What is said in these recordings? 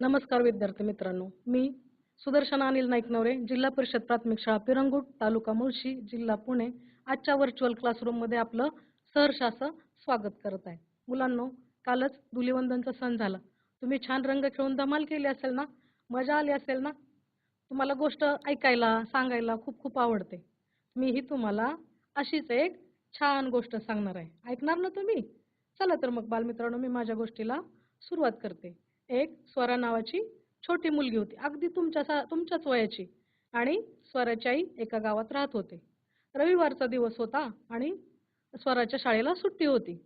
नमस्कार विद्यार्थी मित्रांनो. मी सुदर्शना अनिल नाईकनवरे जिल्हा परिषद प्राथमिक शाळा पिरंगुट तालुका मुळशी जिल्हा पुणे. आजच्या व्हर्च्युअल क्लासरूममध्ये आपलं सहर्ष असं स्वागत करत आहे. मुलांनो कालच धुलिवंदनचा सण झाला. तुम्ही छान रंग खेळून धमाल केली असेल ना? मजा आली असेल ना? तुम्हाला गोष्ट ऐकायला सांगायला खूप खूप आवडते. मीही तुम्हाला अशीच एक छान गोष्ट सांगणार आहे. ऐकणार ना तुम्ही? चला तर मग बालमित्रांनो मी माझ्या गोष्टीला सुरुवात करते. एक स्वरा नावाची छोटी मुलगी होती. अगदी तुमच्या सा तुमच्याच वयाची. आणि स्वराची आई एका गावात राहत होते. रविवारचा दिवस होता आणि स्वराच्या शाळेला सुट्टी होती.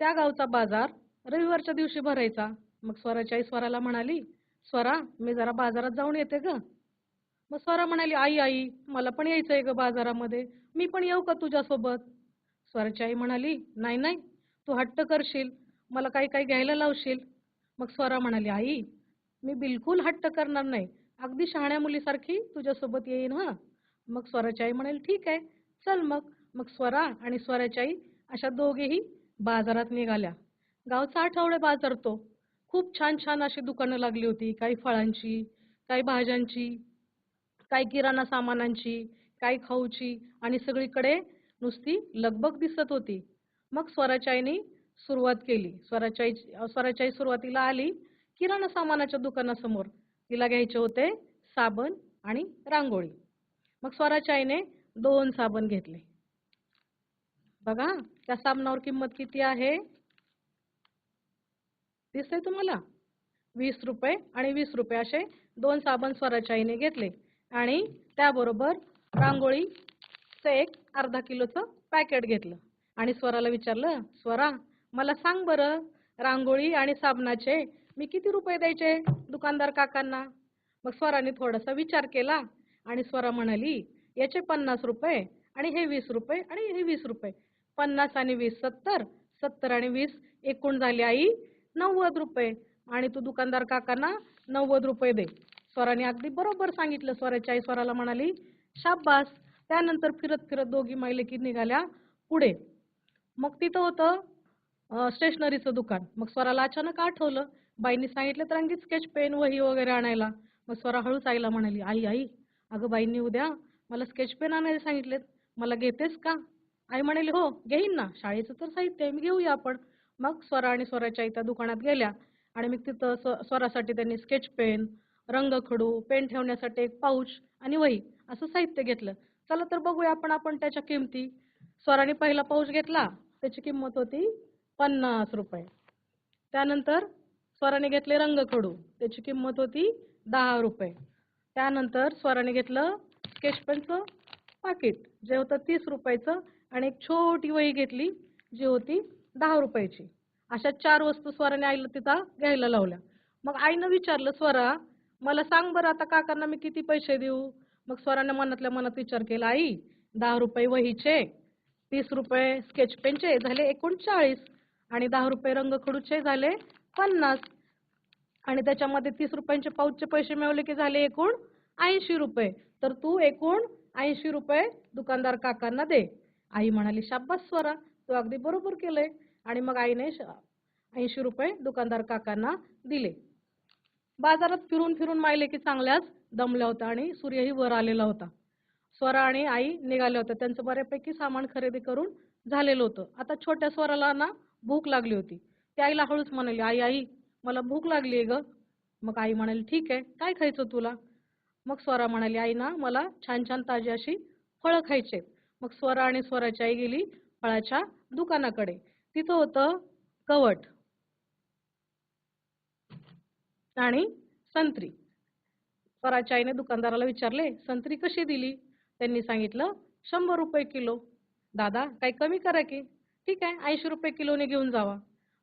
त्या गावचा बाजार रविवारच्या दिवशी भरायचा. मग स्वराची आई स्वराला म्हणाली स्वरा मी जरा बाजारात जाऊन येते ग. मग स्वरा म्हणाली आई आई मला पण यायचं आहे ग बाजारामध्ये. मी पण येऊ का तुझ्यासोबत? स्वराची आई म्हणाली नाही नाही तू हट्ट करशील. मला काही काही घ्यायला लावशील. मग स्वरा म्हणाली आई मी बिलकुल हट्ट करणार नाही. अगदी शहाण्या मुलीसारखी तुझ्यासोबत येईन हां. मग स्वराची आई म्हणाली ठीक आहे चल मग. मग स्वरा आणि स्वराची आई अशा दोघेही बाजारात निघाल्या. गावचा आठवडे बाजार तो खूप छान छान अशी दुकानं लागली होती. काही फळांची काही भाज्यांची काही किराणा सामानांची काही खाऊची आणि सगळीकडे नुसती लगबग दिसत होती. मग स्वराच्या आईने सुरुवात केली. स्वराच्या आई स्वराच्या आई सुरुवातीला आली किराणा सामानाच्या दुकानासमोर. तिला घ्यायचे होते साबण आणि रांगोळी. मग स्वराच्या दोन साबण घेतले. बघा त्या साबणावर किंमत किती आहे? दिसतंय तुम्हाला? वीस रुपये आणि वीस रुपये असे दोन साबण स्वराच्या घेतले. आणि त्याबरोबर रांगोळीचं एक अर्धा किलोचं पॅकेट घेतलं. आणि स्वराला विचारलं स्वरा मला सांग बरं रांगोळी आणि साबणाचे मी किती रुपये द्यायचे दुकानदार काकांना? मग स्वराने थोडासा विचार केला आणि स्वरा म्हणाली याचे पन्नास रुपये आणि हे वीस रुपये आणि हे वीस रुपये. पन्नास आणि वीस सत्तर सत्तर आणि वीस एकूण झाले आई नव्वद रुपये. आणि तू दुकानदार काकांना नव्वद रुपये दे. स्वराने अगदी बरोबर सांगितलं. स्वराची आई स्वराला म्हणाली शाब्बास त्यानंतर फिरत फिरत दोघी मैलेकी निघाल्या पुढे. मग तिथं होतं स्टेशनरीचं दुकान. मग स्वराला अचानक आठवलं. बाईंनी सांगितलं तर आणखी स्केच पेन वही वगैरे आणायला. मग स्वरा हळूच आईला म्हणाली आई आई अगं बाईंनी उद्या मला स्केच पेन आणायला सांगितलेत. मला घेतेस का? आई म्हणाली हो घेईन ना. शाळेचं तर साहित्य आहे मी घेऊया आपण. मग स्वरा आणि स्वराच्या आई त्या दुकानात गेल्या आणि मग तिथं स्व स्वरासाठी त्यांनी स्केच पेन रंगखडू पेन ठेवण्यासाठी एक पाऊच आणि वही असं साहित्य घेतलं. चला तर बघूया आपण आपण त्याच्या किमती. स्वराने पहिला पाऊच घेतला. त्याची किंमत होती पन्नास रुपये. त्यानंतर स्वराने घेतले रंगखडू त्याची किंमत होती दहा रुपये. त्यानंतर स्वराने घेतलं स्केच पेनचं पाकिट. जे होतं तीस रुपयाचं आणि एक छोटी वही घेतली जी होती दहा रुपयाची. अशा चार वस्तू स्वराने आईला तिथं घ्यायला लावल्या. मग आईनं विचारलं स्वरा मला सांग बरं आता काकांना मी किती पैसे देऊ? मग स्वराने मनातल्या मनात विचार केला आई दहा रुपये वहीचे तीस रुपये स्केच पेनचे झाले एकूण चाळीस आणि दहा रुपये रंगखडूचे झाले पन्नास. आणि त्याच्यामध्ये तीस रुपयांचे पाऊचचे पैसे मिळवले की झाले एकूण ऐंशी रुपये. तर तू एकूण ऐंशी रुपये दुकानदार काकांना दे. आई म्हणाली शाब्बास स्वरा तू अगदी बरोबर केलंय. आणि मग आईने ऐंशी रुपये दुकानदार काकांना दिले. बाजारात फिरून फिरून माहिले की चांगल्याच दमल्या होत्या आणि सूर्यही वर आलेला होता. स्वरा आणि आई निघाल्या होत्या. त्यांचं बऱ्यापैकी सामान खरेदी करून झालेलं होतं. आता छोट्या स्वराला ना भूक लागली होती. त्या आईला हळूच म्हणाली आई आई मला भूक लागली आहे ग. मग आई म्हणाली ठीक आहे काय खायचं तुला? मग स्वरा म्हणाली आई ना मला छान छान ताजी अशी फळं खायचे. मग स्वरा आणि स्वराची आई गेली फळाच्या दुकानाकडे. तिथं होतं कवट आणि संत्री. स्वराच्या आईने दुकानदाराला विचारले संत्री कशी दिली? त्यांनी सांगितलं शंभर रुपये किलो. दादा काही कमी करा की. ठीक आहे ऐंशी रुपये किलोने घेऊन जावा.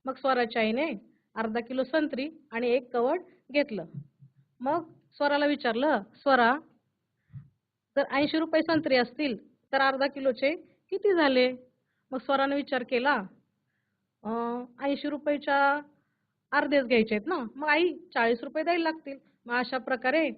मग स्वराच्या आईने अर्धा किलो संत्री आणि एक कवट घेतलं. मग स्वराला विचारलं स्वरा जर ऐंशी रुपये संत्री असतील तर अर्धा किलोचे किती झाले? मग स्वराने विचार केला ऐंशी रुपयेच्या अर्धेच घ्यायचे आहेत ना. मग आई चाळीस रुपये द्यायला लागतील. मग अशा प्रकारे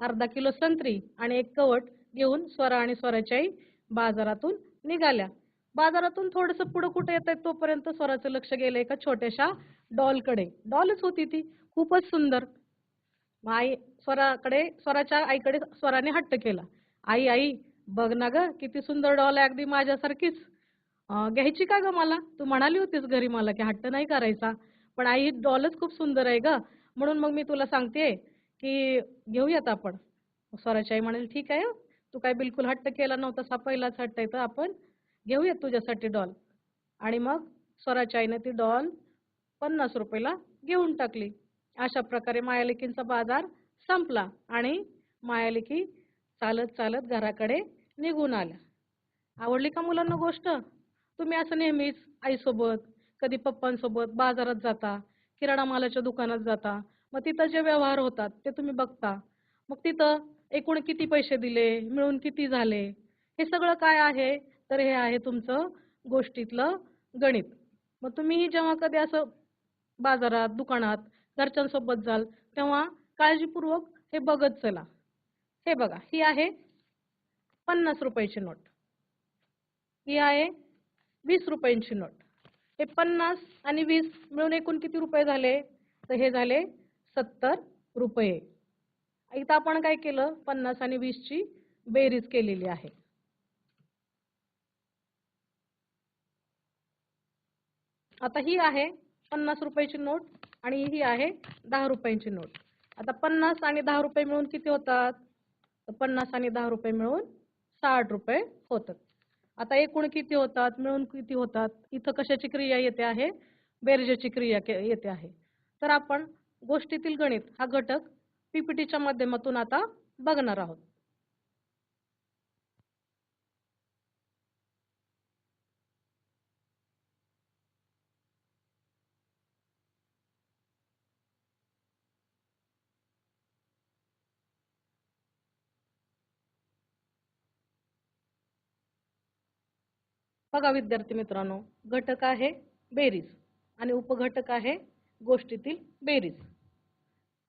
अर्धा किलो संत्री आणि एक कवट घेऊन स्वरा आणि स्वराची आई बाजारातून निघाल्या. बाजारातून थोडंसं पुढं कुठे येत आहे तोपर्यंत स्वराचं लक्ष गेलं एका छोट्याशा डॉलकडे. डॉलच होती ती. खूपच सुंदर. मग आई स्वराकडे स्वराच्या आईकडे स्वराने हट्ट केला. आई आई बघ ना ग किती सुंदर डॉल आहे अगदी माझ्यासारखीच. घ्यायची का ग मला? तू म्हणाली होतीस घरी मला की हट्ट नाही करायचा. पण आई डॉलच खूप सुंदर आहे ग. म्हणून मग मी तुला सांगते की घेऊयात आपण. स्वराची आई म्हणाली ठीक आहे तू काय बिलकुल हट्ट केला नव्हता हा पहिलाच हट्ट आहे तर आपण घेऊयात तुझ्यासाठी डॉल. आणि मग स्वराच्या आईने ती डॉल पन्नास रुपयाला घेऊन टाकली. अशा प्रकारे मायालिकींचा बाजार संपला आणि मायालिकी चालत चालत घराकडे निघून आल्या. आवडली का मुलांना गोष्ट? तुम्ही असं नेहमीच आईसोबत कधी पप्पांसोबत बाजारात जाता किराणा मालाच्या दुकानात जाता मग तिथं जे व्यवहार होतात ते तुम्ही बघता. मग तिथं एकूण किती पैसे दिले मिळून किती झाले हे सगळं काय आहे? तर हे आहे तुमचं गोष्टीतलं गणित. मग तुम्हीही जेव्हा कधी असं बाजारात दुकानात घरच्यांसोबत जाल तेव्हा काळजीपूर्वक हे बघत चला. हे बघा ही आहे पन्नास रुपयाची नोट. ही आहे वीस रुपयांची नोट. हे पन्नास आणि वीस मिळून एकूण किती रुपये झाले? तर हे झाले सत्तर रुपये. इथं आपण काय केलं? पन्नास आणि वीसची बेरीज केलेली आहे. आता ही आहे पन्नास रुपयाची नोट आणि ही आहे दहा रुपयांची नोट. आता पन्नास आणि दहा रुपये मिळून किती होतात? तर पन्नास आणि दहा रुपये मिळून साठ रुपये होतात. आता एकूण किती होतात? मिळून किती होतात? इथं कशाची क्रिया येते आहे? बेरजेची क्रिया के- येते आहे. तर आपण गोष्टीतील गणित हा घटक पीपीटीच्या माध्यमातून आता बघणार आहोत. बघा विद्यार्थी मित्रांनो घटक आहे बेरीज आणि उपघटक आहे गोष्टीतील बेरीज.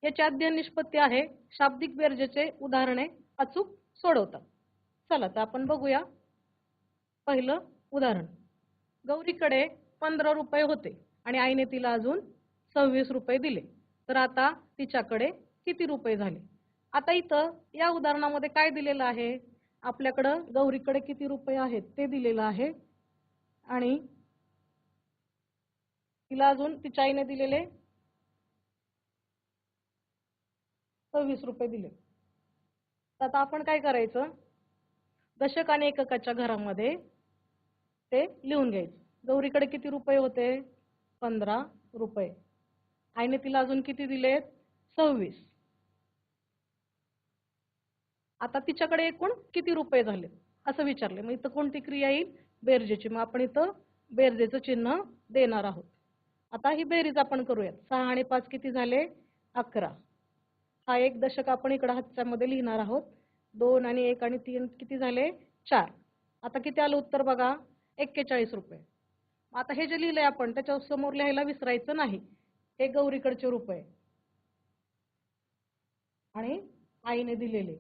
याची अध्ययन निष्पत्ती आहे शाब्दिक बेरजेचे उदाहरणे अचूक सोडवतात. चला तर आपण बघूया पहिलं उदाहरण. गौरीकडे पंधरा रुपये होते आणि आईने तिला अजून सव्वीस रुपये दिले. तर आता तिच्याकडे किती रुपये झाले? आता इथं या उदाहरणामध्ये काय दिलेलं आहे? आपल्याकडं गौरीकडे किती रुपये आहेत ते दिलेलं आहे. आणि तिला अजून तिच्या आईने दिलेले सव्वीस रुपये दिले. तर आता आपण काय करायचं? दशक आणि एककाच्या घरामध्ये ते लिहून घ्यायचं. गौरीकडे किती रुपये होते? पंधरा रुपये. आईने तिला अजून किती दिलेत? सव्वीस. आता तिच्याकडे एकूण किती रुपये झाले? असं विचारले. मग इथं कोणती क्रिया येईल? बेरजेची. मग आपण इथं बेरजेचं चिन्ह देणार आहोत. आता ही बेरीज आपण करूयात. सहा आणि पाच किती झाले? अकरा. हा एक दशक आपण इकडं हातच्यामध्ये लिहिणार आहोत. दोन आणि एक आणि तीन किती झाले? चार. आता किती आलं उत्तर बघा? एक्केचाळीस रुपये. आता हे जे लिहिलंय आपण त्याच्यासमोर लिहायला विसरायचं नाही. हे गौरीकडचे रुपये. आणि आईने दिलेले.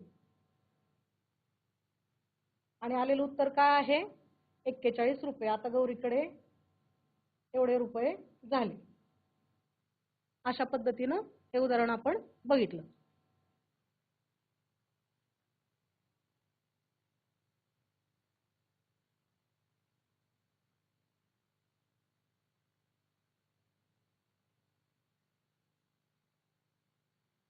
आणि आलेलं उत्तर काय आहे? एक्केचाळीस रुपये. आता गौरीकडे एवढे रुपये झाले. अशा पद्धतीनं हे उदाहरण आपण बघितलं.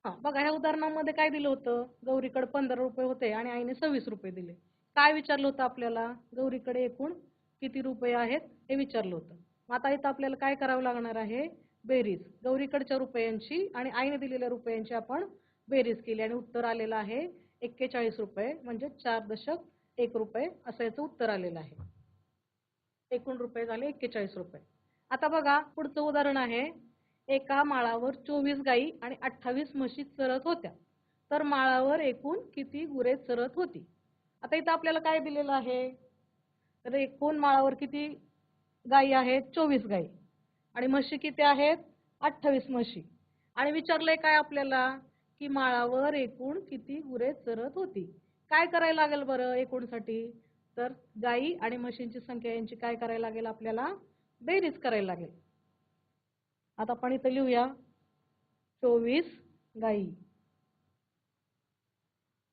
हा बघा ह्या उदाहरणामध्ये काय दिलं होतं? गौरीकडे पंधरा रुपये होते आणि आईने सव्वीस रुपये दिले. काय विचारलं होतं आपल्याला? गौरीकडे एकूण किती रुपये आहेत? हे विचारलं होतं. मग आता इथं आपल्याला काय करावं लागणार आहे? बेरीज. गौरीकडच्या रुपयांची आणि आईने दिलेल्या रुपयांची आपण बेरीज केली आणि उत्तर आलेलं आहे एक्केचाळीस रुपये म्हणजे चार दशक एक रुपये असं याचं उत्तर आलेलं आहे. एकूण रुपये झाले एक्केचाळीस रुपये. आता बघा पुढचं उदाहरण आहे. एका माळावर चोवीस गायी आणि अठ्ठावीस म्हशी चरत होत्या. तर माळावर एकूण किती गुरे चरत होती? आता इथं आपल्याला काय दिलेलं आहे? तर एकूण माळावर किती गायी आहेत? चोवीस गायी. आणि म्हशी किती आहेत? अठ्ठावीस म्हशी. आणि विचारलंय काय आपल्याला? की माळावर एकूण किती गुरे चरत होती. काय करायला लागेल बरं एकूणसाठी? तर गाई आणि म्हशींची संख्या यांची काय करायला लागेल आपल्याला? बेरीज करायला लागेल. आता आपण इथं लिहूया. चोवीस गाई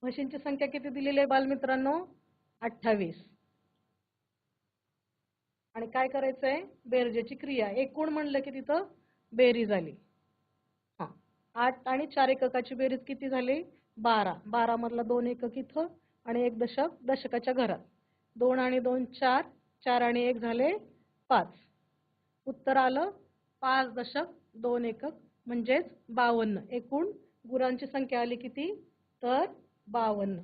म्हशींची संख्या किती दिलेली आहे बालमित्रांनो? अठ्ठावीस. आणि काय करायचंय? बेरजेची क्रिया. एकूण म्हणलं की तिथं बेरीज आली हा. आठ आणि चार एककाची बेरीज किती झाली? बारा. बारा मधला दोन एकक इथं आणि एक दशक दशकाच्या घरात. दोन आणि दोन चार. चार आणि एक झाले पाच. उत्तर आलं पाच दशक दोन एकक म्हणजेच बावन्न. एकूण गुरांची संख्या आली किती? तर बावन्न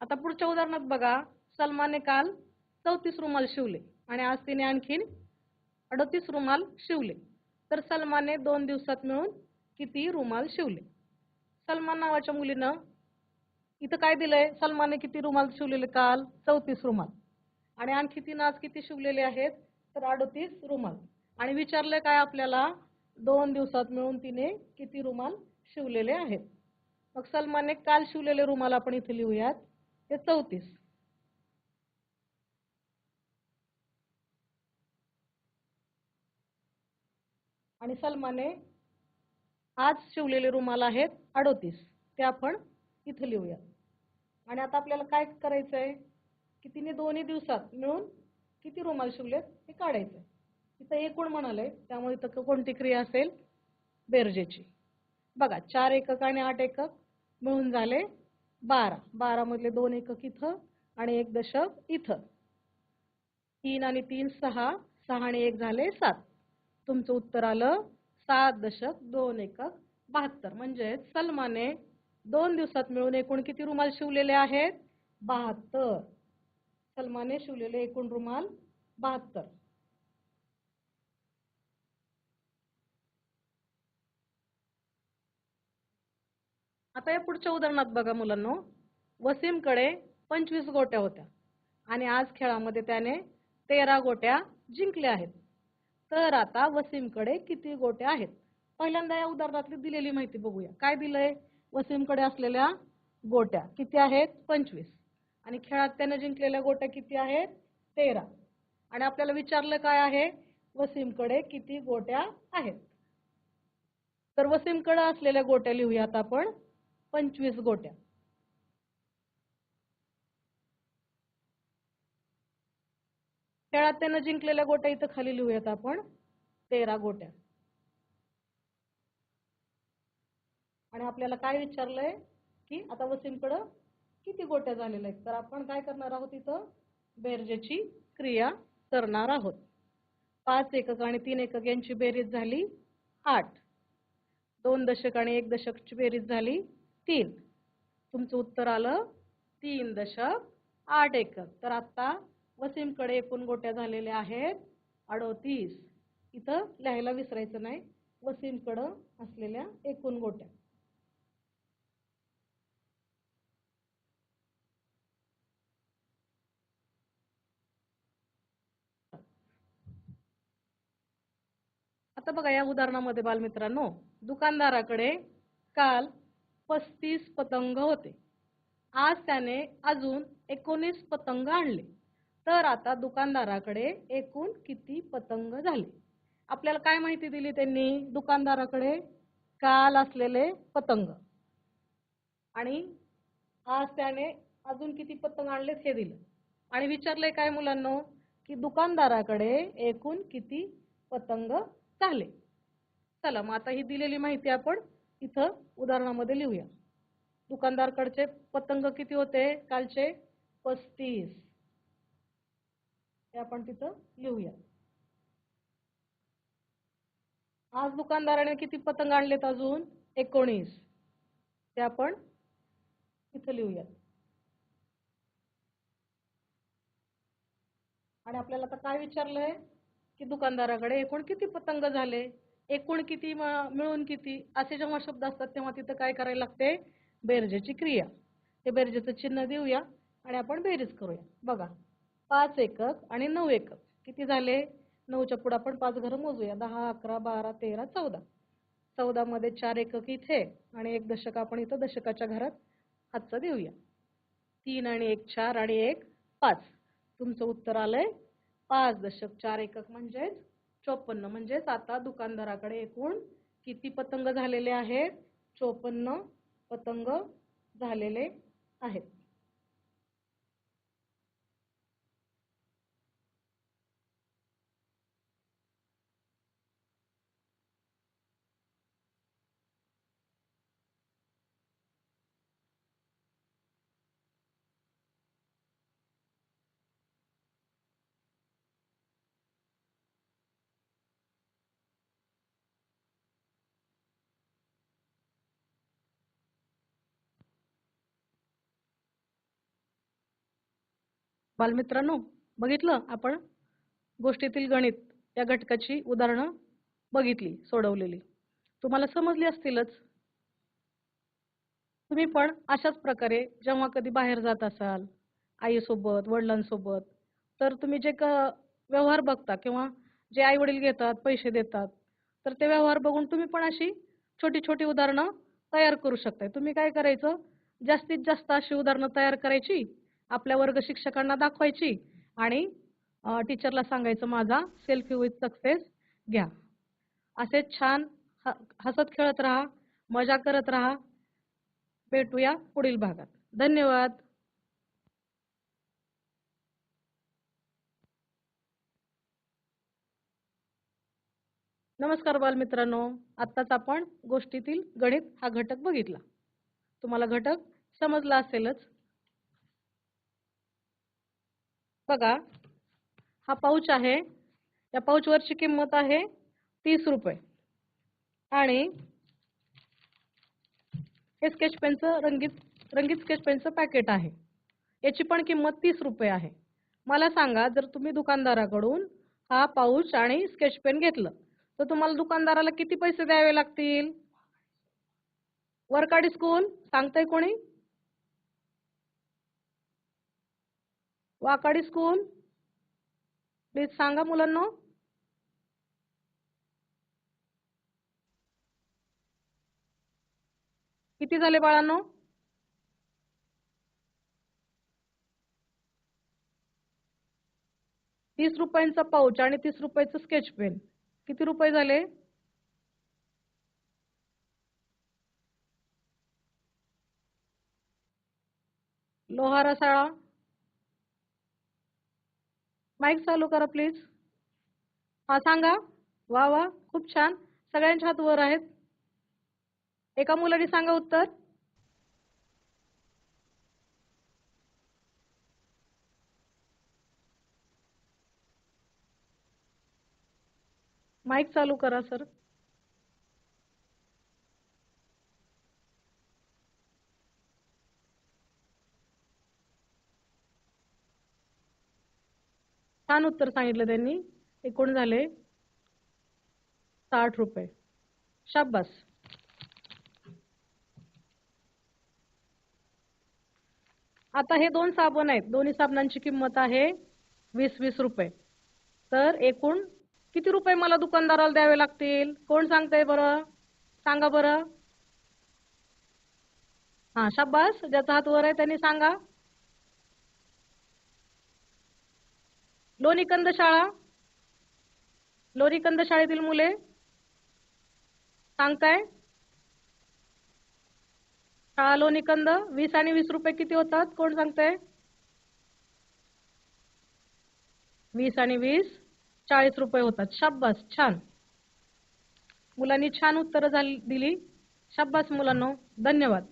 आता पुढच्या उदाहरणात बघा सलमाने काल चौतीस रुमाल शिवले आणि आज तिने आणखीन अडतीस रुमाल शिवले. तर सलमाने दोन दिवसात मिळून किती रुमाल शिवले? सलमान नावाच्या मुलीनं इथं काय दिलंय? सलमाने किती रुमाल शिवलेले काल? चौतीस रुमाल. आणि आणखी तिनं आज किती शिवलेले आहेत? तर अडतीस रुमाल. आणि विचारलंय काय आपल्याला? दोन दिवसात मिळून तिने किती रुमाल शिवलेले आहेत? मग सलमानने काल शिवलेले रुमाल आपण इथे लिहूयात. ते चौतीस. आणि सलमाने आज शिवलेले रुमाल आहेत अडोतीस. ते आपण इथे लिहूया आणि आता आपल्याला काय करायचंय? की तिने दोन्ही दिवसात मिळून किती रुमाल शिवलेत हे काढायचं इथं एकूण म्हणाले त्यामुळे इथं कोणती क्रिया असेल? बेरजेची. बघा चार एकक आणि आठ एकक मिळून झाले बारा. बारा मधले दोन एकक इथं आणि एक दशक इथं. तीन आणि तीन सहा. सहा आणि एक झाले सात. तुमचं उत्तर आलं सात दशक दोन एकक बहात्तर. म्हणजे सलमाने दोन दिवसात मिळून एकूण किती रुमाल शिवलेले आहेत? बहात्तर. सलमाने शिवलेले एकूण रुमाल बहात्तर. आता या पुढच्या उदाहरणात बघा मुलांनो. वसीमकडे पंचवीस गोट्या होत्या आणि आज खेळामध्ये त्याने तेरा गोट्या जिंकल्या आहेत. तर आता वसीमकडे किती गोट्या आहेत? पहिल्यांदा या उदाहरणातली दिलेली माहिती बघूया. काय दिलंय? वसीमकडे असलेल्या गोट्या किती आहेत? पंचवीस. आणि खेळात त्याने जिंकलेल्या गोट्या किती आहेत? तेरा. आणि आपल्याला विचारलं काय आहे? वसीमकडे किती गोट्या आहेत? तर वसीमकडे असलेल्या गोट्या लिहूयात आपण. पंचवीस गोट्या. खेळात त्यानं जिंकलेल्या गोट्या इथं खाली लिहूयात आपण. तेरा गोट्या. आणि आपल्याला काय विचारलंय? की आता वसीमकडं किती गोट्या झालेल्या आहेत? तर आपण काय करणार आहोत इथं? बेरजेची क्रिया करणार आहोत. पाच एकक आणि तीन एकक यांची बेरीज झाली आठ. दोन दशक आणि एक दशकची बेरीज झाली तीन. तुमचं उत्तर आलं तीन दशक आठ एकक. तर आता वसीमकडे एकूण गोट्या झालेल्या आहेत अडोतीस. इथं लिहायला विसरायचं नाही. वसीमकडं असलेल्या एकूण गोट्या. आता बघा या उदाहरणामध्ये बालमित्रांनो दुकानदाराकडे काल पस्तीस पतंग होते. आज त्याने अजून एकोणीस पतंग आणले. तर आता दुकानदाराकडे एकूण किती पतंग झाले? आपल्याला काय माहिती दिली त्यांनी? दुकानदाराकडे काल असलेले पतंग. आणि आज त्याने अजून किती पतंग आणलेत हे दिलं. आणि विचारलंय काय मुलांनो? की दुकानदाराकडे एकूण किती पतंग झाले. चला मग आता ही दिलेली माहिती आपण इथं उदाहरणामध्ये लिहूया. दुकानदारकडचे पतंग किती होते? कालचे पस्तीस. हे आपण तिथं लिहूया. आज दुकानदाराने किती पतंग आणलेत अजून? एकोणीस. ते आपण इथं लिहूया. आणि आपल्याला आता काय विचारलंय? की दुकानदाराकडे एकूण किती पतंग झाले? एकूण किती मिळून किती? असे जेव्हा शब्द असतात तेव्हा तिथं काय करायला लागते? बेरजेची क्रिया. ते बेरजेचं चिन्ह देऊया आणि आपण बेरीज करूया. बघा पाच एकक आणि नऊ एकक. किती झाले? नऊच्या पुढे आपण पाच घरं मोजूया. दहा अकरा बारा तेरा चौदा. चौदामध्ये चार एकक इथे आणि एक दशक आपण इथं दशकाच्या घरात हातचं देऊया. तीन आणि एक चार आणि एक पाच. तुमचं उत्तर आलंय पाच दशक चार एकक म्हणजेच चोपन्न. म्हणजेच आता दुकानदाराकडे एकूण किती पतंग झालेले आहेत? चोपन्न पतंग झालेले आहेत. बालमित्रांनो बघितलं आपण? गोष्टीतील गणित या घटकाची उदाहरणं बघितली सोडवलेली. तुम्हाला समजली असतीलच. तुम्ही पण अशाच प्रकारे जेव्हा कधी बाहेर जात असाल आईसोबत वडिलांसोबत तर तुम्ही जे क व्यवहार बघता किंवा जे आई वडील घेतात पैसे देतात तर ते व्यवहार बघून तुम्ही पण अशी छोटी छोटी उदाहरणं तयार करू शकताय. तुम्ही काय करायचं? जास्तीत जास्त अशी उदाहरणं तयार करायची आपल्या वर्ग शिक्षकांना दाखवायची आणि टीचरला सांगायचं माझा सेल्फी विथ सक्सेस घ्या. असे छान हसत खेळत राहा मजा करत राहा. भेटूया पुढील भागात. धन्यवाद. नमस्कार बालमित्रांनो. आत्ताच आपण गोष्टीतील गणित हा घटक बघितला. तुम्हाला घटक समजला असेलच. बघा हा पाऊच आहे. या पाऊचवरची किंमत आहे तीस रुपये. आणि हे स्केच पेनचं रंगीत रंगीत स्केच पेनचं पॅकेट आहे. याची पण किंमत तीस रुपये आहे. मला सांगा जर तुम्ही दुकानदाराकडून हा पाऊच आणि स्केच पेन घेतलं तर तुम्हाला दुकानदाराला किती पैसे द्यावे लागतील? वरकाडी स्कूल सांगताय कोणी? वाकाडी स्कूल प्लीज सांगा मुलांना. किती झाले बाळांनो? तीस रुपयांचा पाऊच आणि तीस रुपयाचं स्केच पेन किती रुपये झाले? लोहारा शाळा. माईक चालू करा प्लीज हा सांगा. वा वा खूप छान. सगळ्यांच्या हात वर आहेत. एका मुलाने सांगा उत्तर. माईक चालू करा सर छान उत्तर सांगितलं त्यांनी. एकूण झाले साठ रुपये. शाब्बास आता हे दोन साबण आहेत. दोन्ही साबणांची किंमत आहे वीस वीस रुपये. तर एकूण किती रुपये मला दुकानदाराला द्यावे लागतील? कोण सांगतंय बरं? सांगा बरं. हा शाब्बास ज्याचा हात वर आहे त्यांनी सांगा. लोणीकंद शाळा? लोणीकंद शाळेतील मुले? सांगताय? शाळा लोणीकंद वीस आणि वीस रुपये किती होतात? कोण सांगताय? वीस आणि वीस चाळीस रुपये होतात. शाब्बास छान. मुलांनी छान उत्तरं झाली दिली. शाब्बास मुलांनो धन्यवाद.